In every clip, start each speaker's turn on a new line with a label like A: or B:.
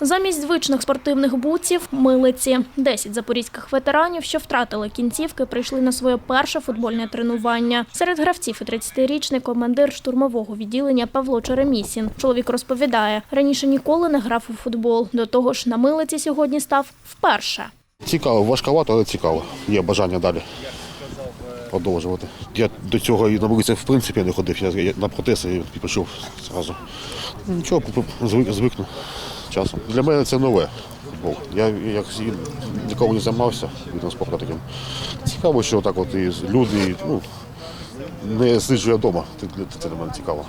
A: Замість звичних спортивних буців – милиці. Десять запорізьких ветеранів, що втратили кінцівки, прийшли на своє перше футбольне тренування. Серед гравців і 30-річний командир штурмового відділення Павло Черемісін. Чоловік розповідає, раніше ніколи не грав у футбол. До того ж, на милиці сьогодні став вперше.
B: Цікаво, важковато, але цікаво. Є бажання далі продовжувати. Я до цього і на вулиці в принципі не ходив, я на протези і пішов зразу. Ну, Нічого, звик, звикну часом. Для мене це нове футбол. Я як і ніколи не займався видом спорту таким. Цікаво, що так от і люди і, ну, не сиджу я вдома. Це, для- мене цікаво.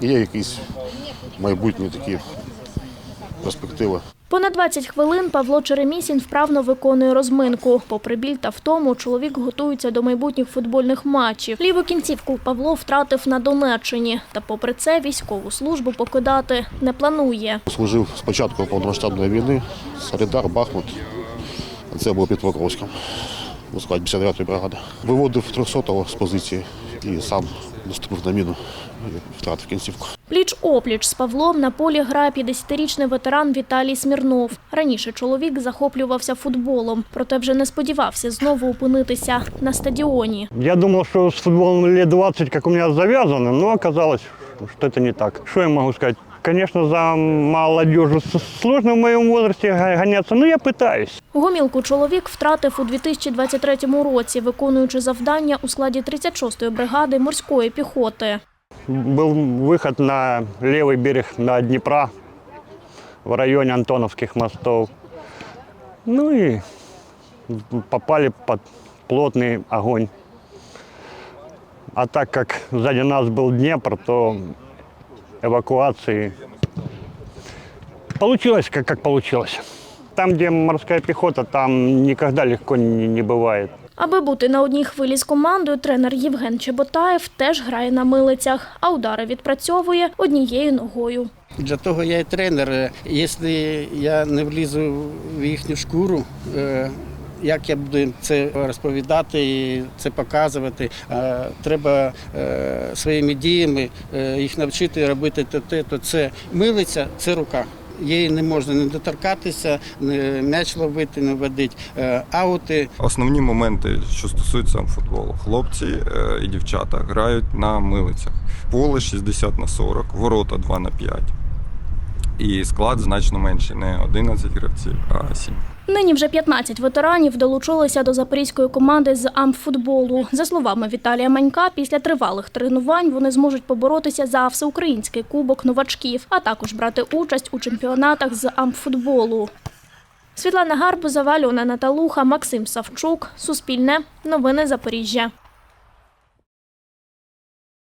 B: Є якісь майбутні такі перспективи.
A: Понад 20 хвилин Павло Черемісін вправно виконує розминку. Попри біль та втому, чоловік готується до майбутніх футбольних матчів. Ліву кінцівку Павло втратив на Донеччині. Та попри це військову службу покидати не планує.
B: Служив спочатку повномасштабної війни, Солідар, Бахмут. Це було під Покровськом у складі 59-ї бригади. Виводив 300-го з позиції і сам наступив на міну і втратив кінцівку.
A: Пліч-опліч з Павлом на полі грає 50-річний ветеран Віталій Смірнов. Раніше чоловік захоплювався футболом, проте вже не сподівався знову опинитися на стадіоні.
C: Я думав, що з футболом літ 20, як у мене завязано, але оказалось, що це не так. Що я могу сказать? Конечно, за молодежью с- сложно в моем возрасте га- гоняться, но я пытаюсь.
A: Гомілку чоловік втратив у 2023 році, виконуючи завдання у складі 36-ї бригади морської піхоти.
C: Был выход на левый берег на Днепра в районе Антоновских мостов. Ну и попали под плотный огонь. А так как сзади нас был Днепр, то эвакуации получилось, как, как получилось. Там, где морская пехота, там никогда легко не, не бывает.
A: Аби бути на одній хвилі з командою, тренер Євген Чеботаєв теж грає на милицях, а удари відпрацьовує однією ногою.
D: Для того я і тренер. Е, Якщо я не влізу в їхню шкуру, е, як я буду це розповідати і це показувати, треба е, своїми діями е, їх навчити робити те, то це милиця, це рука. Її не можна не доторкатися, не м'яч ловити, не водити. Е, Аути
E: Основні моменти, що стосуються футболу. Хлопці і дівчата грають на милицях. Поле 60 на 40, ворота 2 на 5. І склад значно менший, не 11 гравців, а 7.
A: Нині вже 15 ветеранів долучилися до запорізької команди з амфутболу. За словами Віталія Манька, після тривалих тренувань вони зможуть поборотися за всеукраїнський кубок новачків, а також брати участь у чемпіонатах з амфутболу. Світлана Гарбузова, Альона Наталуха, Максим Савчук. Суспільне. Новини Запоріжжя.